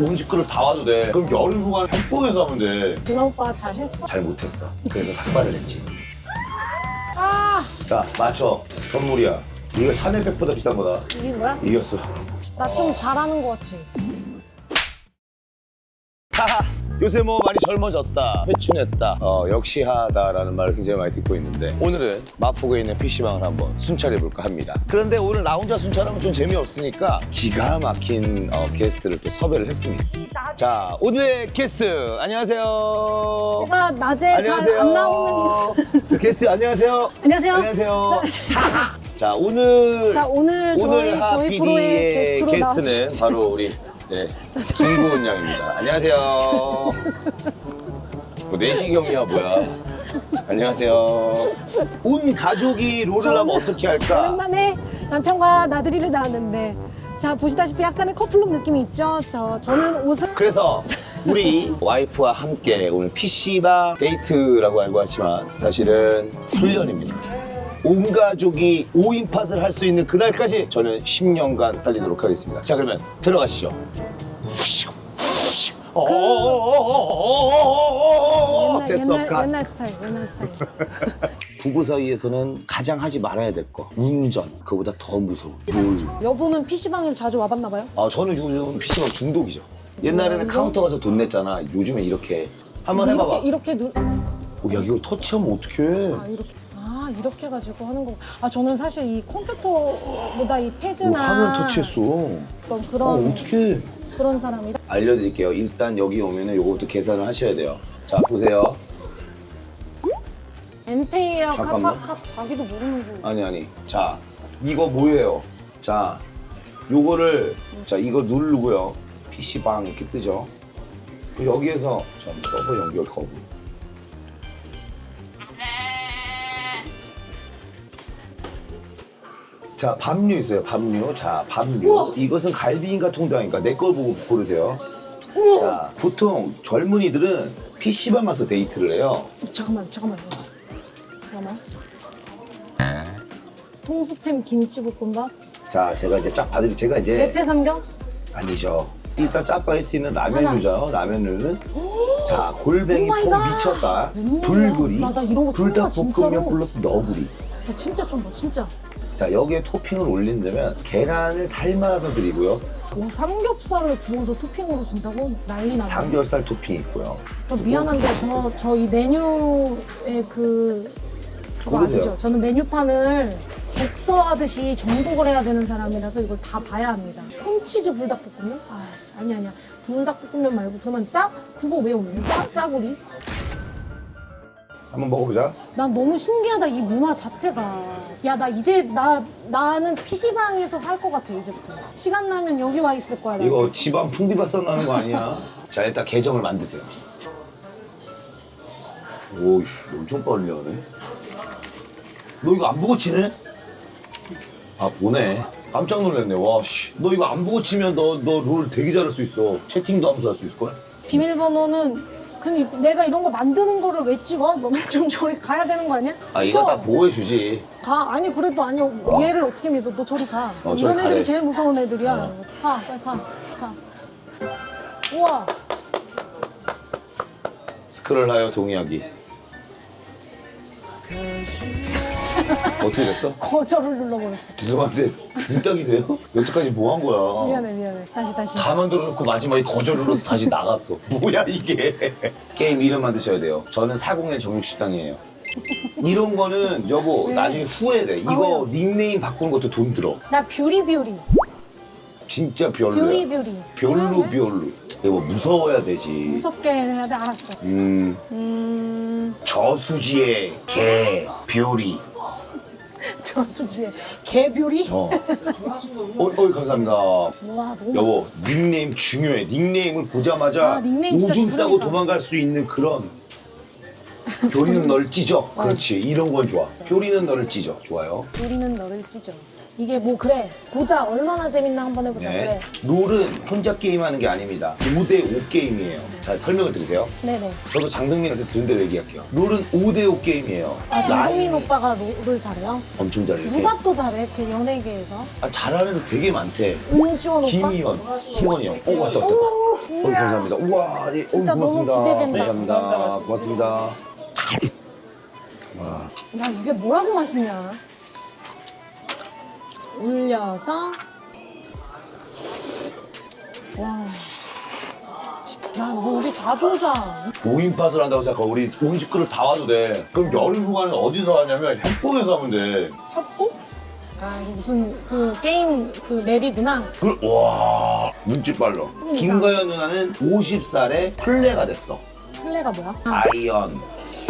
음식 그릇 다 와도 돼. 그럼 열흘 후간 협곡에서 하면 돼. 준하 오빠 잘했어? 잘 못했어. 그래서 삭발을 했지. 아 자, 맞춰. 선물이야. 이거 샤넬백보다 비싼 거다. 이긴 거야? 이겼어. 나 좀 잘하는 거 같지? 요새 뭐 많이 젊어졌다, 회춘했다, 어, 역시 하다라는 말을 굉장히 많이 듣고 있는데 오늘은 마포구에 있는 PC방을 한번 순찰해볼까 합니다. 그런데 오늘 나 혼자 순찰하면 좀 재미없으니까 기가 막힌 어, 게스트를 또 섭외를 했습니다. 자, 오늘의 게스트 안녕하세요. 제가 낮에 잘 안 나오는 이유 저 게스트 안녕하세요. 안녕하세요. 안녕하세요. 자, 오늘 자 오늘 저희 오늘 하 저희 프로의 PD의 게스트로 게스트는 나와주신 바로 우리 네, 김고은 양입니다. 안녕하세요. 뭐 내시경이야 뭐야? 안녕하세요. 온 가족이 롤을 하면 어떻게 할까? 오랜만에 남편과 나들이를 나왔는데 자 보시다시피 약간의 커플룩 느낌이 있죠? 저 저는 옷을 그래서 우리 와이프와 함께 오늘 PC방 데이트라고 알고 왔지만 사실은 훈련입니다. 온 가족이 5인 팟을 할 수 있는 그날까지 저는 10년간 달리도록 하겠습니다. 자 그러면 들어가시죠. 어, 옛날, 됐어. 옛날, 갓. 옛날 스타일 옛날 스타일 부부 사이에서는 가장 하지 말아야 될 거. 운전. 그보다 더 무서워. 롤. 여보는 PC방에 자주 와봤나 봐요? 아 저는 요즘 PC방 중독이죠. 옛날에는 카운터 가서 돈 냈잖아. 요즘에 이렇게 한번 해봐봐. 이렇게 이렇게 누... 어, 야 이걸 터치하면 어떡해. 아 이렇게 아 이렇게 해가지고 하는 거. 아 저는 사실 이 컴퓨터보다 이뭐 패드나 화면 터치했어. 어떤 어, 그런 어떡해. 그런 사람이다. 알려드릴게요. 일단 여기 오면은 요것도 계산을 하셔야 돼요. 자, 보세요. 엔페이와 잠깐만. 카카카 자기도 모르는 거. 아니, 아니. 자, 이거 뭐예요? 자, 요거를, 자, 이거 누르고요. PC방 이렇게 뜨죠? 여기에서, 전 서버 연결 거부. 자, 밥류 있어요, 밥류. 자, 밥류. 이것은 갈비인가 통닭인가? 내걸 보고 고르세요. 자, 보통 젊은이들은 PC방 가서 데이트를 해요. 잠깐만 잠깐만 잠깐만. 통수팸 김치볶음밥 자, 제가 이제 쫙 봐드릴 제가 이제 대패 삼경 아니죠. 일단 짜파게티는 라면류죠. 라면류는 자 골뱅이 오 마이 폼 갓. 미쳤다. 웬일이야? 불구리 나- 나 이런 거 처음 봐, 진짜로. 불닭볶음면 플러스 너구리. 나 진짜 처음 봐 진짜. 자 여기에 토핑을 올린다면 계란을 삶아서 드리고요. 와 삼겹살을 구워서 토핑으로 준다고 난리 나네. 삼겹살 토핑 있고요. 저 미안한데 저 저 이 메뉴의 그 그거 고르세요. 아시죠? 저는 메뉴판을 독서하듯이 정독을 해야 되는 사람이라서 이걸 다 봐야 합니다. 콘치즈 불닭볶음면? 아 아니 아니야. 불닭볶음면 말고 그러면 짜? 국어 외우는 짜 짜구리? 한번 먹어보자. 난 너무 신기하다 이 문화 자체가. 야 나 이제 나 나는 PC방에서 살 것 같아 이제부터. 시간 나면 여기 와 있을 거야. 나 이거. 집안 풍비박산 나는 거 아니야? 자 일단 계정을 만드세요. 오씨 엄청 빨리 하네. 너 이거 안 보고 치네? 아 보네. 깜짝 놀랐네. 와 씨. 너 이거 안 보고 치면 너 너 롤 되게 잘할 수 있어. 채팅도 하면서 할 수 있을 거야. 비밀번호는 그 내가 이런 거 만드는 거를 왜 찍어? 너는 좀 저리 가야 되는 거 아니야? 아 이거 저- 다 보호해 주지. 가 아니 그래도 아니 어. 얘를 어떻게 믿어? 너 저리 가. 어, 저리 이런 애들이 가래. 제일 무서운 애들이야. 어. 가 빨리 가. 가. 우와 스크롤하여 동의하기. 어떻게 됐어? 거절을 눌러버렸어. 죄송한데 불닭이세요? 여태까지 뭐 한 거야? 미안해 미안해. 다시 다시. 다 만들어 놓고 마지막에 거절 눌러서 다시 나갔어. 뭐야 이게? 게임 이름 만드셔야 돼요. 저는 401 정육식당이에요. 이런 거는 여보 네. 나중에 후회돼. 이거 아? 닉네임 바꾸는 것도 돈 들어. 나 뷰리 뷰리. 진짜 별로야. 뷰리 뷰리. 별로 아, 왜? 별로. 여보 무서워야 되지. 무섭게 해야 돼 알았어. 음 음 저수지의 개 뷰리. 저수지에 개뷰리. 어. 어, 어 감사합니다. 와 너무 여보 닉네임 중요해. 닉네임을 보자마자 아, 닉네임 진짜 오줌 싸고 중요하니까. 도망갈 수 있는 그런. 교리는 너를 찢어. 그렇지. 이런 건 좋아. 교리는 너를 찢어. 좋아요. 우리는 너를 찢어. 이게 뭐 그래 보자 얼마나 재밌나 한번 해보자 네. 그래 롤은 혼자 게임하는 게 아닙니다. 5대5 게임이에요. 잘 설명을 드리세요. 네네 저도 장동민한테 들은 대로 얘기할게요. 롤은 5대5 게임이에요. 아 장동민 라인이 오빠가 롤을 잘해요? 엄청 잘해요. 누가 또 잘해 그 연예계에서? 아, 잘하는 애 되게 많대. 은지원 오빠? 김희원, 희원이 형. 오, 왔다, 왔다. 왔다. 오, 어, 감사합니다. 우와, 예, 진짜 어, 너무 고맙습니다. 기대된다. 감사합니다. 고맙습니다. 와, 야 이게 뭐라고 맛있냐 올려서 와. 야, 이거 우리 자주 오자. 5인팟을 한다고 생각하고 우리 온 식구를 다 와도 돼. 그럼 여름 휴가는 어디서 하냐면 협곡에서 하면 돼. 협곡? 아, 이거 무슨 그 게임 그 맵이구나. 그, 와, 눈치 빨라. 그러니까. 김가연 누나는 50살에 플레가 됐어. 플레가 뭐야? 아이언,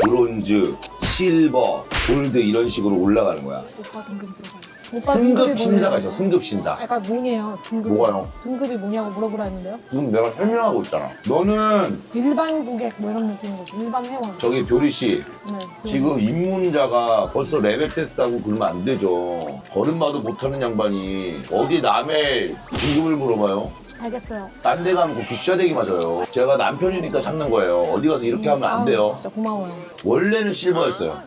브론즈, 실버, 골드 이런 식으로 올라가는 거야. 오빠 등급 들어가요. 오빠 승급 등급이 심사가 뭐예요? 있어, 승급 심사. 아, 그러니까 뭐예요? 등급. 뭐가요? 등급이 뭐냐고 물어보라 했는데요. 그럼 내가 설명하고 있잖아. 너는 일반 고객 뭐 이런 느낌인 거죠. 일반 회원. 저기 뷰리 씨, 네. 그- 지금 입문자가 벌써 레벨 테스트하고 그러면 안 되죠. 걸음마도 못하는 양반이 어디 남의 등급을 물어봐요? 알겠어요. 딴 데 가면 그 굿샤대기 맞아요. 제가 남편이니까 참는 거예요. 어디 가서 이렇게 하면 안 아우, 돼요. 진짜 고마워요. 원래는 실버였어요.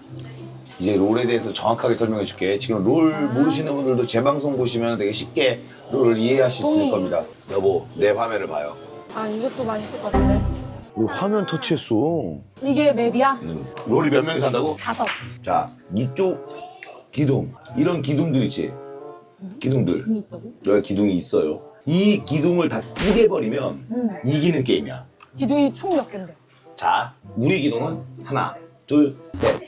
이제 롤에 대해서 정확하게 설명해 줄게. 지금 롤 모르시는 분들도 제 방송 보시면 되게 쉽게 롤을 이해하실 수 있을 똥이. 겁니다. 여보, 내 화면을 봐요. 아, 이것도 맛있을 것 같은데. 왜 화면 터치했어? 이게 맵이야? 음, 롤이 몇 명이 산다고? 다섯. 자, 이쪽 기둥. 이런 기둥들 있지? 기둥들. 이 있다고? 여기 기둥이 있어요. 이 기둥을 다 뿌개버리면 응. 이기는 게임이야. 기둥이 총몇 개인데? 자, 우리 기둥은 하나, 둘, 셋.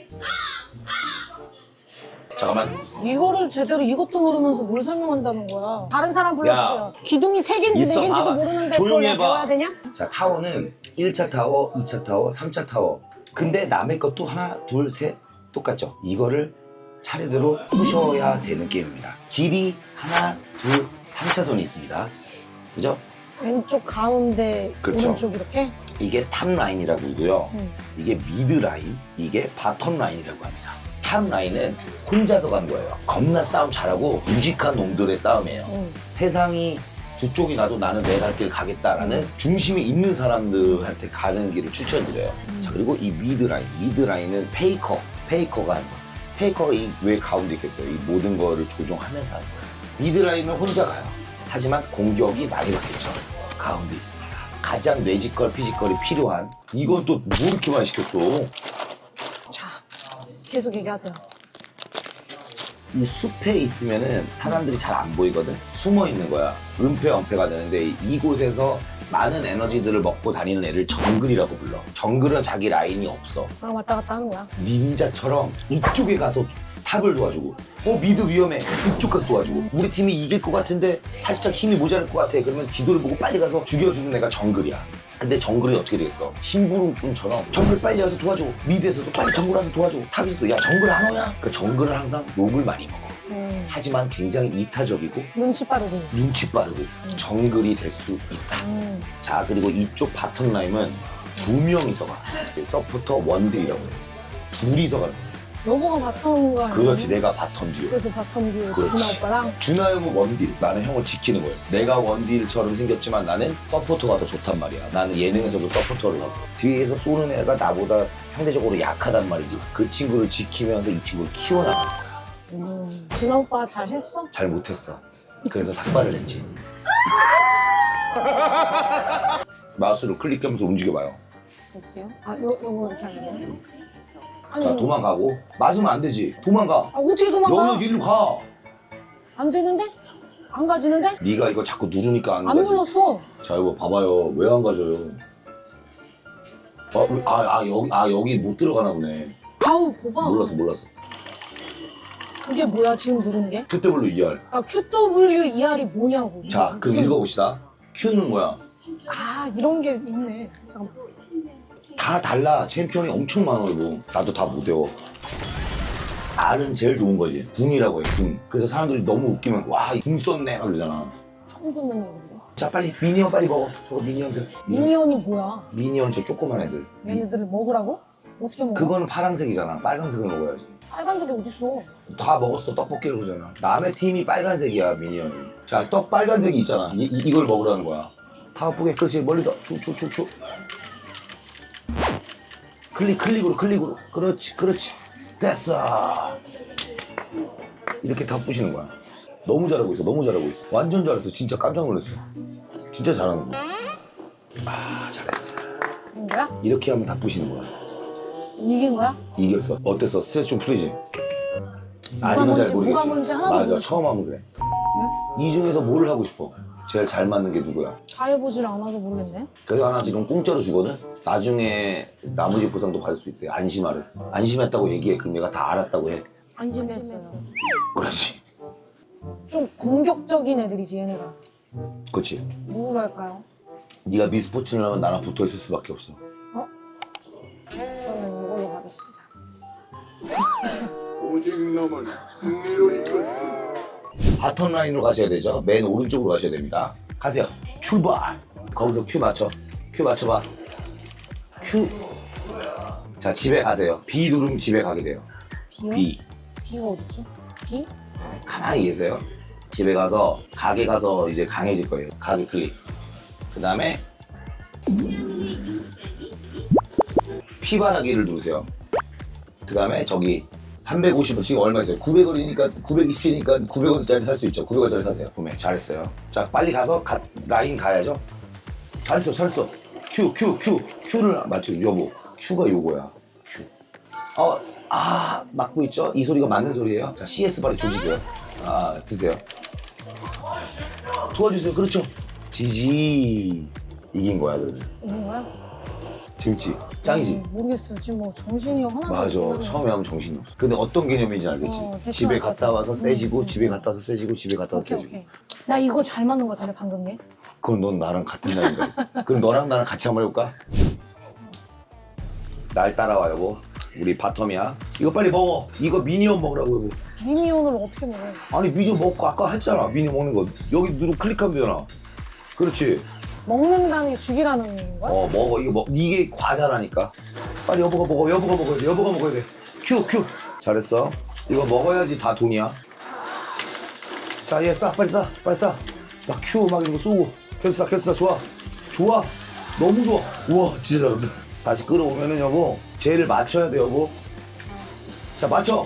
잠깐만. 이거를 제대로 이것도 모르면서 뭘 설명한다는 거야? 다른 사람 불러주세요. 기둥이 세 개인지 있어, 네 개인지도 봐봐. 모르는데 조용히 그걸 해봐. 배워야 되냐? 자, 타워는 1차 타워, 2차 타워, 3차 타워. 근데 남의 것도 하나, 둘, 셋 똑같죠? 이거를 차례대로 부셔야 되는 게임입니다. 길이 하나, 둘, 3차선이 있습니다. 그죠? 왼쪽 가운데 그렇죠. 오른쪽 이렇게? 이게 탑 라인이라고 그러고요. 응. 이게 미드 라인, 이게 바텀 라인이라고 합니다. 탑 라인은 혼자서 간 거예요. 겁나 싸움 잘하고 무직한 놈들의 싸움이에요. 응. 세상이 두 쪽이 나도 나는 내 갈 길 가겠다라는 중심이 있는 사람들한테 가는 길을 추천드려요. 자 그리고 이 미드 라인, 미드 라인은 페이커, 페이커가 하는 거예요. 페이커가 이 왜 가운데 있겠어요? 이 모든 거를 조종하면서 하는 거예요. 미드 라인은 혼자 가요. 하지만 공격이 많이 받겠죠. 가운데 있습니다. 가장 뇌지컬, 피지컬이 필요한 이건 또 뭐 이렇게 많이 시켰어? 자, 계속 얘기하세요. 이 숲에 있으면은 사람들이 잘 안 보이거든. 숨어 있는 거야. 은폐 은폐가 되는데 이곳에서 많은 에너지들을 먹고 다니는 애를 정글이라고 불러. 정글은 자기 라인이 없어. 아, 왔다 갔다 하는 거야. 닌자처럼 이쪽에 가서 탑을 도와주고 어 미드 위험해. 이쪽 가서 도와주고. 우리 팀이 이길 것 같은데 살짝 힘이 모자랄 것 같아. 그러면 지도를 보고 빨리 가서 죽여주는 애가 정글이야. 근데 정글이 어떻게 되겠어? 심부름꾼처럼 정글 빨리 가서 도와줘. 미드에서도 빨리 정글 와서 도와줘. 탑에서도 야 정글 안 오냐? 그 정글은 항상 욕을 많이 먹어. 음. 하지만 굉장히 이타적이고 눈치 빠르고. 눈치 빠르고 정글이 될 수 있다. 음. 자 그리고 이쪽 바텀 라인은 두 명이서 가. 서포터 원딜이라고 해 둘이서 가는 너보가 바텀인 거 아니야? 그렇지 내가 바텀 듀오 그래서 바텀 듀오 그렇지. 준아 오빠랑 준하 형은 원딜 나는 형을 지키는 거였어 내가 원딜처럼 생겼지만 나는 서포터가 더 좋단 말이야 나는 예능에서도 서포터를 하고 뒤에서 쏘는 애가 나보다 상대적으로 약하단 말이지 그 친구를 지키면서 이 친구를 키워나가는 거야 음. 준아 오빠가 잘 했어? 잘 못했어 그래서 삭발을 했지 마우스로 클릭하면서 움직여봐요 어떻게요? 아, 요, 요거 이렇게 하는? 아 니, 자 도망가고 맞으면 안 되지 도망가 아, 어떻게 도망가? 여기 일로 가 안 되는데? 안 가지는데? 네가 이거 자꾸 누르니까 안, 안 가지 눌렀어. 자 이거 봐봐요 왜 안 가져요 어, 아, 아 여기 아 여기 못 들어가나 보네 아우, 고봐. 몰랐어 몰랐어 그게 뭐야, 지금 누른 게? QWER 아, QWER이 뭐냐고. 자 그럼 무슨- 읽어봅시다 Q는 뭐야 아, 이런 게 있네. 잠깐만. 다 달라. 챔피언이 엄청 많아 이거 나도 다 못 외워. R은 제일 좋은 거지. 궁이라고 해 궁. 그래서 사람들이 너무 웃기면 와 궁 썼네. 막 그러잖아. 처음 듣는 얘기인데. 자 빨리 미니언 빨리 먹어. 저거 미니언들 미니언이 뭐야? 미니언 저 조그만 애들. 미- 얘네들을 먹으라고? 어떻게 먹어? 그거는 파란색이잖아. 빨간색을 먹어야지. 빨간색이 어딨어? 다 먹었어. 떡볶이를 그러잖아. 남의 팀이 빨간색이야 미니언이. 자 떡 빨간색이 있잖아. 이, 이- 이걸 먹으라는 거야. 다 예쁘게 그렇지 멀리서 축축축축 클릭 클릭으로 클릭으로 그렇지 그렇지 됐어 이렇게 다 부시는 거야 너무 잘하고 있어 너무 잘하고 있어 완전 잘했어 진짜 깜짝 놀랐어 진짜 잘하는 거야 아 잘했어 거야? 이렇게 하면 다 부시는 거야 이긴 거야? 이겼어. 어땠어? 스트레스 좀 풀리지? 아직은 잘 뭔지, 모르겠지. 뭐가 뭔지 하나도 맞아, 모르겠어. 처음 하면 그래. 이 중에서 뭘 하고 싶어? 제일 잘 맞는 게 누구야? 다 해보질 않아서 모르겠네. 그래서 하나 지금 공짜로 주거든? 나중에 나머지 보상도 받을 수 있대. 안심하래. 안심했다고 얘기해. 그럼 내가 다 알았다고 해. 안심했어요. 그렇지. 좀 공격적인 애들이지 얘네가. 그렇지. 누구로 할까요? 네가 미스포츠를 하면 나랑 붙어 있을 수밖에 없어. 그러면 이걸로 가겠습니다. 오직 너만 승리로 이끌수 바텀 라인으로 가셔야 되죠. 맨 오른쪽으로 가셔야 됩니다. 가세요. 출발. 거기서 큐 맞춰. 큐 맞춰봐. 큐. 자, 집에 가세요. B 누르면 집에 가게 돼요. B요? B. B가 어딨지? B? 가만히 계세요. 집에 가서 가게 가서 이제 강해질 거예요. 가게 클릭. 그 다음에 피바라기를 누르세요. 그 다음에 저기 350원 지금 얼마 있어요? 900원이니까 920원이니까 900원짜리 살 수 있죠. 900원짜리 사세요. 구매 잘했어요. 자 빨리 가서 가- 라인 가야죠. 잘했어, 잘했어. Q, Q, Q, Q를 맞죠, 여보. Q가 요거야. Q. 어, 아, 맞고 있죠? 이 소리가 맞는 소리예요. 자, CS 발에 조지세요. 아, 드세요. 도와주세요. 그렇죠. 지지. 이긴 거야, 그러면. 이긴 거야? 재밌지? 짱이지? 음, 모르겠어요. 지금 뭐 정신이 하나도 맞아. 없긴 하네. 처음에 하면 정신이 없어. 근데 어떤 개념인지 알겠지? 어, 대충 집에 알 것 갔다 같아. 와서 음, 세지고, 음, 집에 음. 갔다 와서 세지고, 집에 갔다 와서 오케이 세지고. 오케이. 나 이거 잘 맞는 거 같은데 방금 얘? 그럼 넌 나랑 같은 날인가? 그럼 너랑 나랑 같이 한번 해볼까? 날 따라와, 여보. 우리 바텀이야. 이거 빨리 먹어. 이거 미니언 먹으라고, 여보. 미니온을 어떻게 먹어요? 아니, 미니언 먹고 아까 했잖아. 미니언 먹는 거. 여기 누르 클릭하면 되잖아. 그렇지. 먹는다는 게 죽이라는 거야? 어 먹어. 이거 먹 이게 과자라니까. 빨리 여보가 먹어 여보가 먹어야 돼 여보가 먹어야 돼큐큐. 잘했어. 이거 먹어야지 다 돈이야. 자얘 싸 빨리 싸 빨리 싸막큐막 이런 거 쏘고. 계속 싸 계속 싸 좋아. 좋아. 너무 좋아. 우와 진짜 잘한다. 다시 끌어오면은 여보 쟤를 맞춰야 돼 여보. 자 맞춰.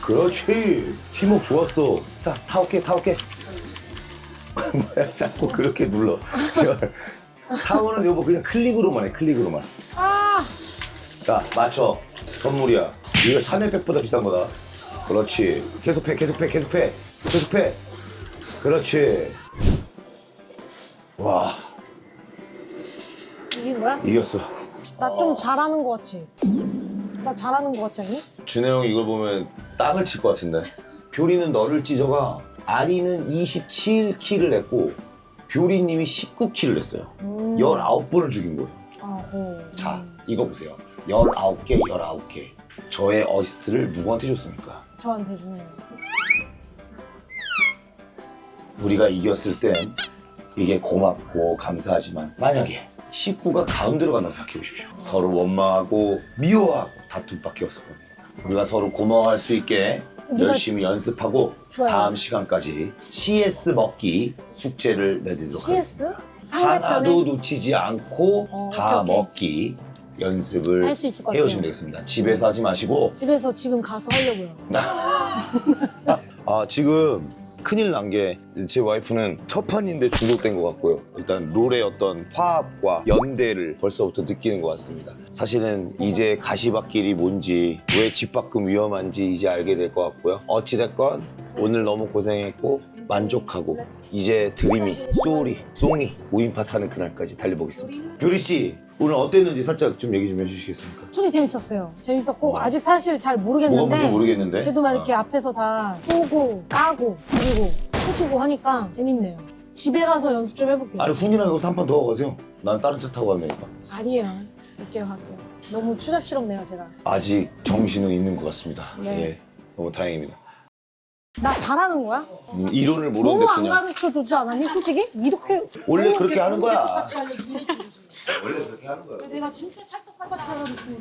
그렇지. 팀워크 좋았어. 자 타올게 타올게 뭐야 자꾸 그렇게 눌러. 제발. 타워는 여보 그냥 클릭으로만 해 클릭으로만. 아! 자 맞춰. 선물이야. 이거 샤넬백보다 비싼 거다. 그렇지. 계속 해 계속 해 계속 해. 계속 해. 그렇지. 와. 이긴 거야? 이겼어. 나 좀 잘하는 거 같지? 나 잘하는 거 같지 않니? 준혜 형 이걸 보면 땅을 칠 것 같은데. 뷰리는 너를 찢어가 아리는 27킬을 했고 뷰리님이 19킬을 했어요 음. 19번을 죽인 거예요 아호. 자, 이거 보세요. 19개, 19개. 저의 어시스트를 누구한테 줬습니까? 저한테 거. 우리가 이겼을 땐 이게 고맙고 감사하지만 만약에 19가 가운데로 간다고 생각해 보십시오. 서로 원망하고 미워하고 다툼밖에 없을 겁니다. 우리가 서로 고마워할 수 있게 열심히 연습하고 좋아요. 다음 시간까지 CS 먹기 숙제를 내드리도록 하겠습니다. CS? 하나도 상대편에 놓치지 않고 어, 다 오케이, 오케이. 먹기 연습을 할 수 있을 것 같아요. 해오시면 되겠습니다. 집에서 하지 마시고 집에서 지금 가서 하려고요. 아 지금 큰일 난 게 제 와이프는 첫 판인데 중독된 것 같고요. 일단 롤의 어떤 화합과 연대를 벌써부터 느끼는 것 같습니다. 사실은 이제 가시밭길이 뭔지 왜 집 밖은 위험한지 이제 알게 될 것 같고요. 어찌됐건 오늘 너무 고생했고 만족하고 이제 드림이 소울이 송이 5인파 타는 그날까지 달려보겠습니다. 뷰리 씨 오늘 어땠는지 살짝 좀 얘기 좀 해주시겠습니까? 소리 재밌었어요. 재밌었고 어. 아직 사실 잘 뭐가 모르겠는데 모르겠는데 그래도 막 어. 이렇게 앞에서 다 쏘고 까고 그리고 해주고 하니까 재밌네요. 집에 가서 연습 좀 해볼게요. 아니 훈이랑 여기서 한 판 더 가세요. 난 다른 차 타고 간다니까. 아니에요. 갈게요, 갈게요. 너무 추잡스럽네요, 제가. 아직 정신은 있는 것 같습니다. 네. 예, 너무 다행입니다. 나 잘하는 거야? 음, 이론을 너무 모르는데 안 그냥 가르쳐 주지 않았니, 솔직히? 이렇게 원래 그렇게 하는 거야. 똑같이 알려주면 원래 그렇게 하는 거야. 내가 진짜 찰떡같이 알아듣고